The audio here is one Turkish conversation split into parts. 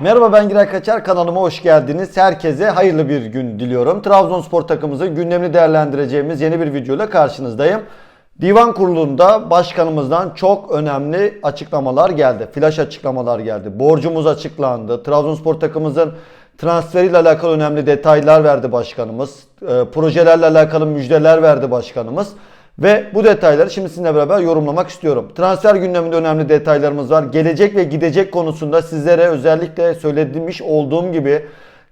Merhaba ben Giray Kaçar kanalıma hoş geldiniz. Herkese hayırlı bir gün diliyorum. Trabzonspor takımımızın gündemini değerlendireceğimiz yeni bir videoyla karşınızdayım. Divan kurulunda başkanımızdan çok önemli açıklamalar geldi. Flash açıklamalar geldi. Borcumuz açıklandı. Trabzonspor takımımızın transferiyle alakalı önemli detaylar verdi başkanımız. E, projelerle alakalı müjdeler verdi başkanımız. Ve bu detayları şimdi sizinle beraber yorumlamak istiyorum. Transfer gündeminde önemli detaylarımız var. Gelecek ve gidecek konusunda sizlere özellikle söylemiş olduğum gibi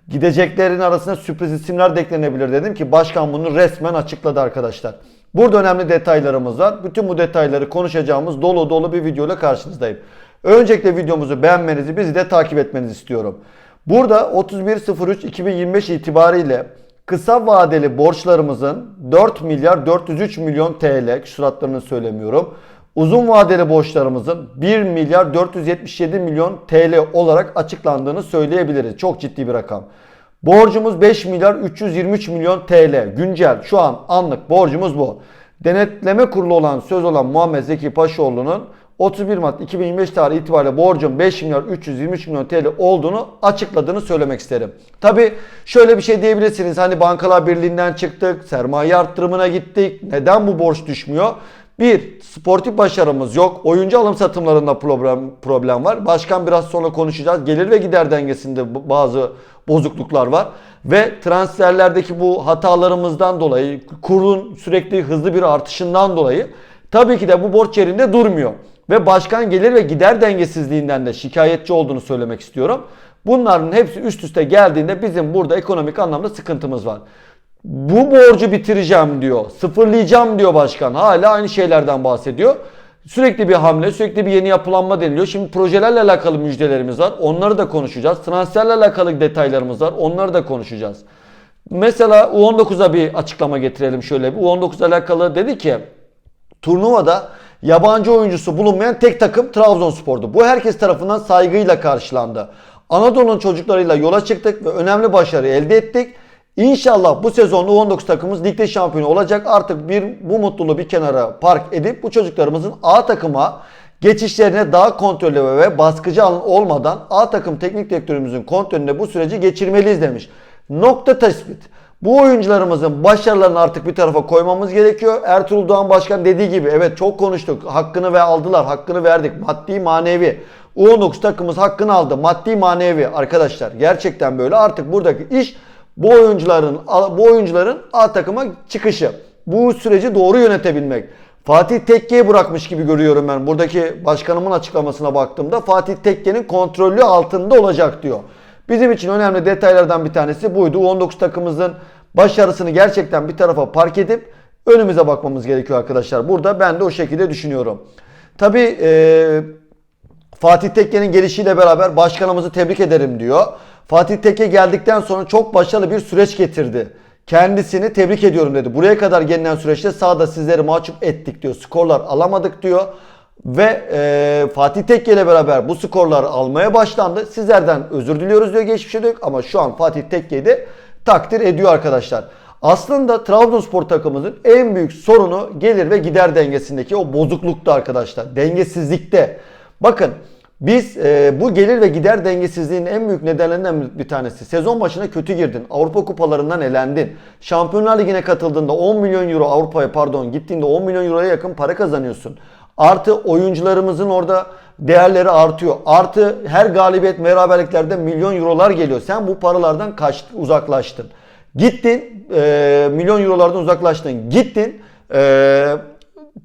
gideceklerin arasına sürpriz isimler de eklenebilir dedim ki başkan bunu resmen açıkladı arkadaşlar. Burada önemli detaylarımız var. Bütün bu detayları konuşacağımız dolu dolu bir videoyla karşınızdayım. Öncelikle videomuzu beğenmenizi, bizi de takip etmenizi istiyorum. Burada 31.03.2025 itibariyle kısa vadeli borçlarımızın 4 milyar 403 milyon TL, küsuratlarını söylemiyorum. Uzun vadeli borçlarımızın 1 milyar 477 milyon TL olarak açıklandığını söyleyebiliriz. Çok ciddi bir rakam. Borcumuz 5 milyar 323 milyon TL. Güncel şu an anlık borcumuz bu. Denetleme kurulu olan söz olan Muhammed Zeki Paşaoğlu'nun 31 Mart 2025 tarihi itibariyle borcun 5 milyar 323 milyon TL olduğunu açıkladığını söylemek isterim. Tabi şöyle bir şey diyebilirsiniz. Hani Bankalar Birliği'nden çıktık, sermaye arttırımına gittik. Neden bu borç düşmüyor? Bir, sportif başarımız yok. Oyuncu alım satımlarında problem, problem var. Başkan biraz sonra konuşacağız. Gelir ve gider dengesinde bazı bozukluklar var. Ve transferlerdeki bu hatalarımızdan dolayı, kurun sürekli hızlı bir artışından dolayı tabii ki de bu borç yerinde durmuyor. Ve başkan gelir ve gider dengesizliğinden de şikayetçi olduğunu söylemek istiyorum. Bunların hepsi üst üste geldiğinde bizim burada ekonomik anlamda sıkıntımız var. Bu borcu bitireceğim diyor. Sıfırlayacağım diyor başkan. Hala aynı şeylerden bahsediyor. Sürekli bir hamle, sürekli bir yeni yapılanma deniliyor. Şimdi projelerle alakalı müjdelerimiz var. Onları da konuşacağız. Transferle alakalı detaylarımız var. Onları da konuşacağız. Mesela U19'a bir açıklama getirelim şöyle. U19 ile alakalı dedi ki turnuvada yabancı oyuncusu bulunmayan tek takım Trabzonspor'du. Bu herkes tarafından saygıyla karşılandı. Anadolu'nun çocuklarıyla yola çıktık ve önemli başarı elde ettik. İnşallah bu sezon U19 takımımız ligde şampiyonu olacak. Artık bir bu mutluluğu bir kenara park edip bu çocuklarımızın A takıma geçişlerine daha kontrollü ve baskıcı olmadan A takım teknik direktörümüzün kontrolünde bu süreci geçirmeliyiz demiş. Nokta tespit. Bu oyuncularımızın başarılarını artık bir tarafa koymamız gerekiyor. Ertuğrul Doğan Başkan dediği gibi evet çok konuştuk. Hakkını ve aldılar. Hakkını verdik. Maddi manevi. U19 takımımız hakkını aldı. Maddi manevi arkadaşlar. Gerçekten böyle. Artık buradaki iş bu oyuncuların bu oyuncuların A takıma çıkışı. Bu süreci doğru yönetebilmek. Fatih Tekke'ye bırakmış gibi görüyorum ben. Buradaki başkanımın açıklamasına baktığımda Fatih Tekke'nin kontrollü altında olacak diyor. Bizim için önemli detaylardan bir tanesi buydu. U19 takımımızın başarısını gerçekten bir tarafa park edip önümüze bakmamız gerekiyor arkadaşlar. Burada ben de o şekilde düşünüyorum. Tabii e, Fatih Tekke'nin gelişiyle beraber başkanımızı tebrik ederim diyor. Fatih Tekke geldikten sonra çok başarılı bir süreç getirdi. Kendisini tebrik ediyorum dedi. Buraya kadar gelinen süreçte sahada sizleri mahcup ettik diyor. Skorlar alamadık diyor. Ve e, Fatih Tekke ile beraber bu skorları almaya başlandı. Sizlerden özür diliyoruz diyor geçmişe diyor. Ama şu an Fatih Tekke'yi de takdir ediyor arkadaşlar. Aslında Trabzonspor takımımızın en büyük sorunu gelir ve gider dengesindeki o bozuklukta arkadaşlar. Dengesizlikte. Bakın biz e, bu gelir ve gider dengesizliğinin en büyük nedenlerinden bir tanesi. Sezon başına kötü girdin. Avrupa kupalarından elendin. Şampiyonlar Ligi'ne katıldığında 10 milyon euro Avrupa'ya pardon gittiğinde 10 milyon euroya yakın para kazanıyorsun. Artı oyuncularımızın orada değerleri artıyor. Artı her galibiyet beraberliklerde milyon eurolar geliyor. Sen bu paralardan kaçtın, uzaklaştın. Gittin e, milyon eurolardan uzaklaştın. Gittin e,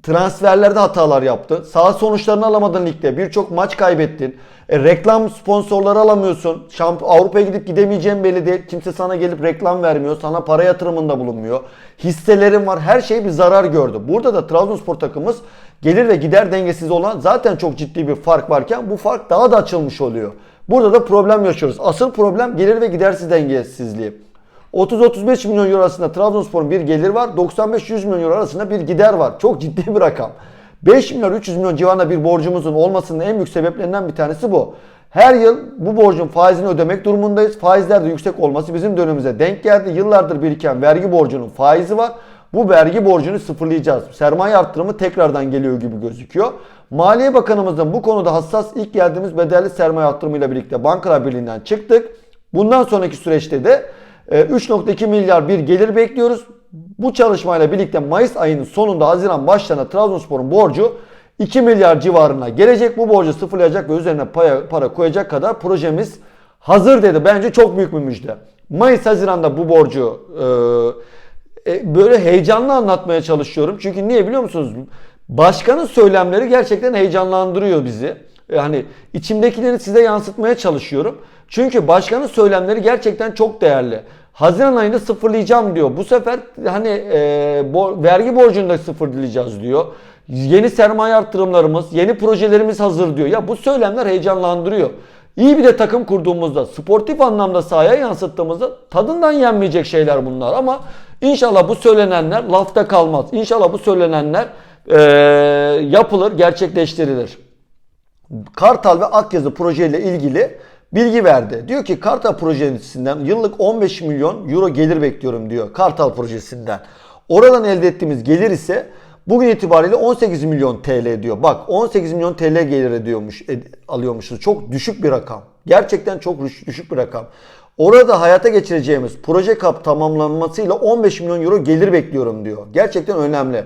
transferlerde hatalar yaptın. Sağ sonuçlarını alamadın ligde. Birçok maç kaybettin. E, reklam sponsorları alamıyorsun. Şamp Avrupa'ya gidip gidemeyeceğin belli değil. Kimse sana gelip reklam vermiyor. Sana para yatırımında bulunmuyor. Hisselerin var. Her şey bir zarar gördü. Burada da Trabzonspor takımımız gelir ve gider dengesiz olan zaten çok ciddi bir fark varken bu fark daha da açılmış oluyor. Burada da problem yaşıyoruz. Asıl problem gelir ve gidersiz dengesizliği. 30-35 milyon euro arasında Trabzonspor'un bir gelir var. 95-100 milyon euro arasında bir gider var. Çok ciddi bir rakam. 5 milyar 300 milyon civarında bir borcumuzun olmasının en büyük sebeplerinden bir tanesi bu. Her yıl bu borcun faizini ödemek durumundayız. Faizler de yüksek olması bizim dönemimize denk geldi. Yıllardır biriken vergi borcunun faizi var. bu vergi borcunu sıfırlayacağız. Sermaye arttırımı tekrardan geliyor gibi gözüküyor. Maliye Bakanımızın bu konuda hassas ilk geldiğimiz bedelli sermaye arttırımıyla birlikte Bankalar Birliği'nden çıktık. Bundan sonraki süreçte de 3.2 milyar bir gelir bekliyoruz. Bu çalışmayla birlikte Mayıs ayının sonunda Haziran başlarına Trabzonspor'un borcu 2 milyar civarına gelecek. Bu borcu sıfırlayacak ve üzerine para, para koyacak kadar projemiz hazır dedi. Bence çok büyük bir müjde. Mayıs Haziran'da bu borcu e, e, böyle heyecanlı anlatmaya çalışıyorum. Çünkü niye biliyor musunuz? Başkanın söylemleri gerçekten heyecanlandırıyor bizi. Yani içimdekileri size yansıtmaya çalışıyorum. Çünkü başkanın söylemleri gerçekten çok değerli. Haziran ayında sıfırlayacağım diyor. Bu sefer hani e, bo, vergi borcunu da sıfırlayacağız diyor. Yeni sermaye arttırımlarımız, yeni projelerimiz hazır diyor. Ya bu söylemler heyecanlandırıyor. İyi bir de takım kurduğumuzda, sportif anlamda sahaya yansıttığımızda tadından yenmeyecek şeyler bunlar. Ama inşallah bu söylenenler lafta kalmaz. İnşallah bu söylenenler e, yapılır, gerçekleştirilir. Kartal ve Akyazı projeyle ilgili bilgi verdi. Diyor ki Kartal projesinden yıllık 15 milyon euro gelir bekliyorum diyor. Kartal projesinden. Oradan elde ettiğimiz gelir ise bugün itibariyle 18 milyon TL diyor. Bak 18 milyon TL gelir ediyormuş, ed, alıyormuşuz. Çok düşük bir rakam. Gerçekten çok düşük bir rakam. Orada hayata geçireceğimiz proje kap tamamlanmasıyla 15 milyon euro gelir bekliyorum diyor. Gerçekten önemli.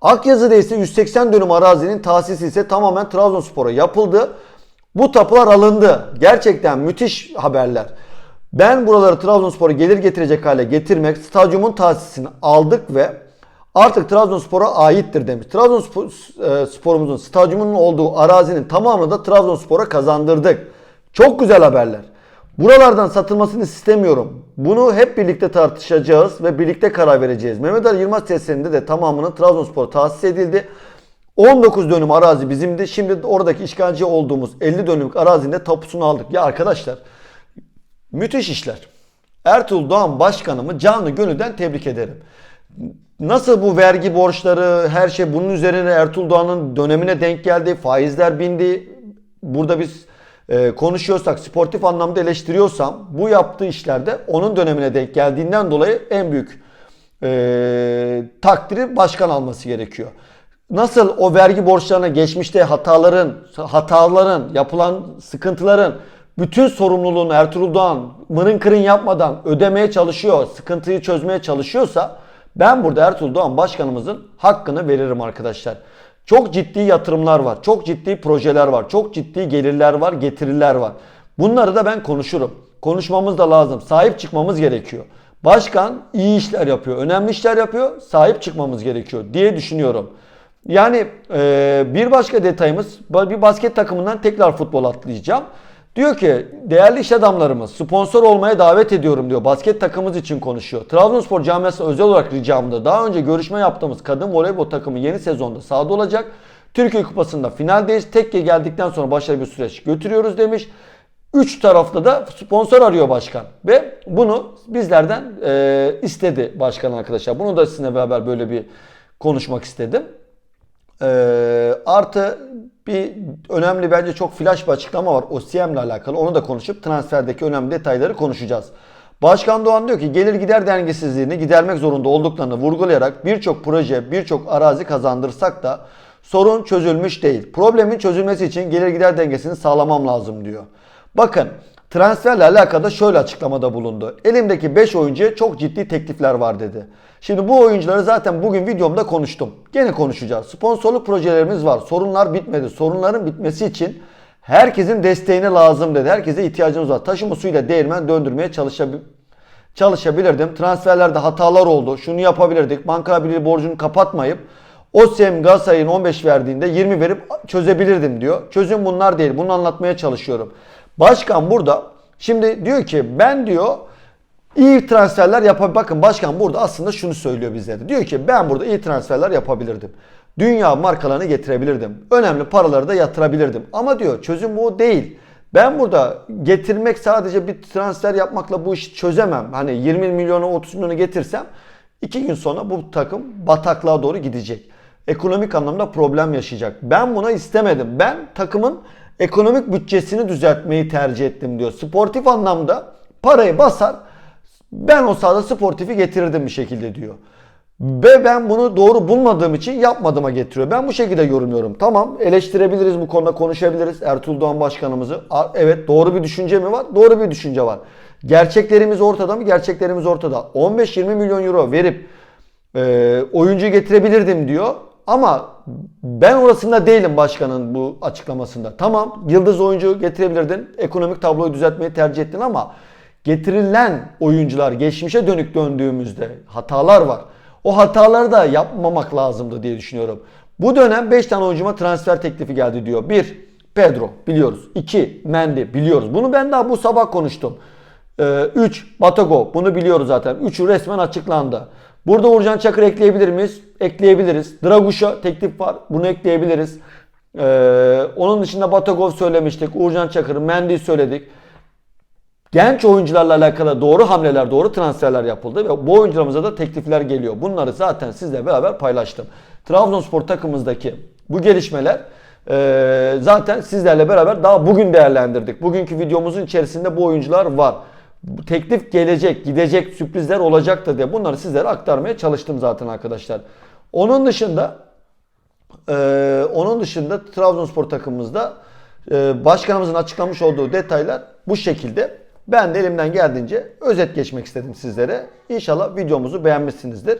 Akyazı'da ise 180 dönüm arazinin tahsisi ise tamamen Trabzonspor'a yapıldı. Bu tapular alındı. Gerçekten müthiş haberler. Ben buraları Trabzonspor'a gelir getirecek hale getirmek, stadyumun tahsisini aldık ve artık Trabzonspor'a aittir demiş. Trabzonspor'umuzun stadyumunun olduğu arazinin tamamını da Trabzonspor'a kazandırdık. Çok güzel haberler. Buralardan satılmasını istemiyorum. Bunu hep birlikte tartışacağız ve birlikte karar vereceğiz. Mehmet Ali Yılmaz tesislerinde de tamamının Trabzonspor tahsis edildi. 19 dönüm arazi bizimdi. Şimdi oradaki işgalci olduğumuz 50 dönümlük arazinde tapusunu aldık. Ya arkadaşlar müthiş işler. Ertuğrul Doğan Başkanımı canlı gönülden tebrik ederim. Nasıl bu vergi borçları her şey bunun üzerine Ertuğrul Doğan'ın dönemine denk geldi. Faizler bindi. Burada biz e, konuşuyorsak, sportif anlamda eleştiriyorsam bu yaptığı işlerde onun dönemine denk geldiğinden dolayı en büyük e, takdiri başkan alması gerekiyor. Nasıl o vergi borçlarına geçmişte hataların, hataların, yapılan sıkıntıların bütün sorumluluğunu Ertuğrul Doğan mırın kırın yapmadan ödemeye çalışıyor, sıkıntıyı çözmeye çalışıyorsa ben burada Ertuğrul Doğan başkanımızın hakkını veririm arkadaşlar. Çok ciddi yatırımlar var. Çok ciddi projeler var. Çok ciddi gelirler var, getiriler var. Bunları da ben konuşurum. Konuşmamız da lazım. Sahip çıkmamız gerekiyor. Başkan iyi işler yapıyor, önemli işler yapıyor. Sahip çıkmamız gerekiyor diye düşünüyorum. Yani e, bir başka detayımız bir basket takımından tekrar futbol atlayacağım. Diyor ki değerli iş adamlarımız sponsor olmaya davet ediyorum diyor. Basket takımımız için konuşuyor. Trabzonspor camiası özel olarak ricamda daha önce görüşme yaptığımız kadın voleybol takımı yeni sezonda sahada olacak. Türkiye Kupası'nda finaldeyiz. Tekke geldikten sonra başarılı bir süreç götürüyoruz demiş. Üç tarafta da sponsor arıyor başkan. Ve bunu bizlerden e, istedi başkan arkadaşlar. Bunu da sizinle beraber böyle bir konuşmak istedim. E, artı bir önemli bence çok flash bir açıklama var. ile alakalı. Onu da konuşup transferdeki önemli detayları konuşacağız. Başkan Doğan diyor ki gelir gider dengesizliğini gidermek zorunda olduklarını vurgulayarak birçok proje, birçok arazi kazandırsak da sorun çözülmüş değil. Problemin çözülmesi için gelir gider dengesini sağlamam lazım diyor. Bakın transferle alakalı şöyle açıklamada bulundu. Elimdeki 5 oyuncuya çok ciddi teklifler var dedi. Şimdi bu oyuncuları zaten bugün videomda konuştum. Gene konuşacağız. Sponsorluk projelerimiz var. Sorunlar bitmedi. Sorunların bitmesi için herkesin desteğine lazım dedi. Herkese ihtiyacımız var. Taşıma suyuyla değirmen döndürmeye çalışabil çalışabilirdim. Transferlerde hatalar oldu. Şunu yapabilirdik. Banka Birliği borcunu kapatmayıp OSEM Galatasaray'ın 15 verdiğinde 20 verip çözebilirdim diyor. Çözüm bunlar değil. Bunu anlatmaya çalışıyorum. Başkan burada şimdi diyor ki ben diyor iyi transferler yapabilir. Bakın başkan burada aslında şunu söylüyor bizlere. Diyor ki ben burada iyi transferler yapabilirdim. Dünya markalarını getirebilirdim. Önemli paraları da yatırabilirdim. Ama diyor çözüm bu değil. Ben burada getirmek sadece bir transfer yapmakla bu işi çözemem. Hani 20 milyonu 30 milyonu getirsem iki gün sonra bu takım bataklığa doğru gidecek. Ekonomik anlamda problem yaşayacak. Ben buna istemedim. Ben takımın ekonomik bütçesini düzeltmeyi tercih ettim diyor. Sportif anlamda parayı basar ben o sahada sportifi getirirdim bir şekilde diyor. Ve ben bunu doğru bulmadığım için yapmadığıma getiriyor. Ben bu şekilde yorumluyorum. Tamam eleştirebiliriz bu konuda konuşabiliriz Ertuğrul Doğan Başkanımızı. Evet doğru bir düşünce mi var? Doğru bir düşünce var. Gerçeklerimiz ortada mı? Gerçeklerimiz ortada. 15-20 milyon euro verip e, oyuncu getirebilirdim diyor. Ama ben orasında değilim başkanın bu açıklamasında. Tamam yıldız oyuncu getirebilirdin. Ekonomik tabloyu düzeltmeyi tercih ettin ama getirilen oyuncular geçmişe dönük döndüğümüzde hatalar var. O hataları da yapmamak lazımdı diye düşünüyorum. Bu dönem 5 tane oyuncuma transfer teklifi geldi diyor. 1. Pedro biliyoruz. 2. Mendy biliyoruz. Bunu ben daha bu sabah konuştum. 3. Batago bunu biliyoruz zaten. 3'ü resmen açıklandı. Burada Uğurcan Çakır ekleyebilir miyiz? Ekleyebiliriz. Draguş'a teklif var. Bunu ekleyebiliriz. Ee, onun dışında Batagov söylemiştik. Uğurcan Çakır, Mendy söyledik. Genç oyuncularla alakalı doğru hamleler, doğru transferler yapıldı ve bu oyuncularımıza da teklifler geliyor. Bunları zaten sizle beraber paylaştım. Trabzonspor takımımızdaki bu gelişmeler e, zaten sizlerle beraber daha bugün değerlendirdik. Bugünkü videomuzun içerisinde bu oyuncular var. Teklif gelecek, gidecek, sürprizler olacaktır diye bunları sizlere aktarmaya çalıştım zaten arkadaşlar. Onun dışında ee, onun dışında Trabzonspor takımımızda e, başkanımızın açıklamış olduğu detaylar bu şekilde. Ben de elimden geldiğince özet geçmek istedim sizlere. İnşallah videomuzu beğenmişsinizdir.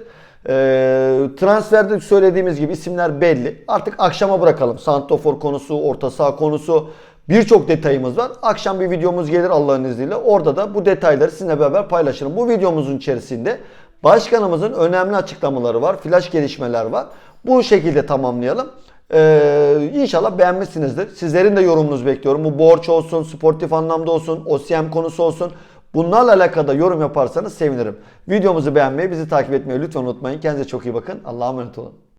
Ee, transferde söylediğimiz gibi isimler belli. Artık akşama bırakalım. Santofor konusu, orta saha konusu birçok detayımız var. Akşam bir videomuz gelir Allah'ın izniyle. Orada da bu detayları sizinle beraber paylaşırım. Bu videomuzun içerisinde başkanımızın önemli açıklamaları var. Flash gelişmeler var. Bu şekilde tamamlayalım. Ee, inşallah beğenmişsinizdir. Sizlerin de yorumunuz bekliyorum. Bu borç olsun, sportif anlamda olsun, OSM konusu olsun. Bunlarla alakalı yorum yaparsanız sevinirim. Videomuzu beğenmeyi, bizi takip etmeyi lütfen unutmayın. Kendinize çok iyi bakın. Allah'a emanet olun.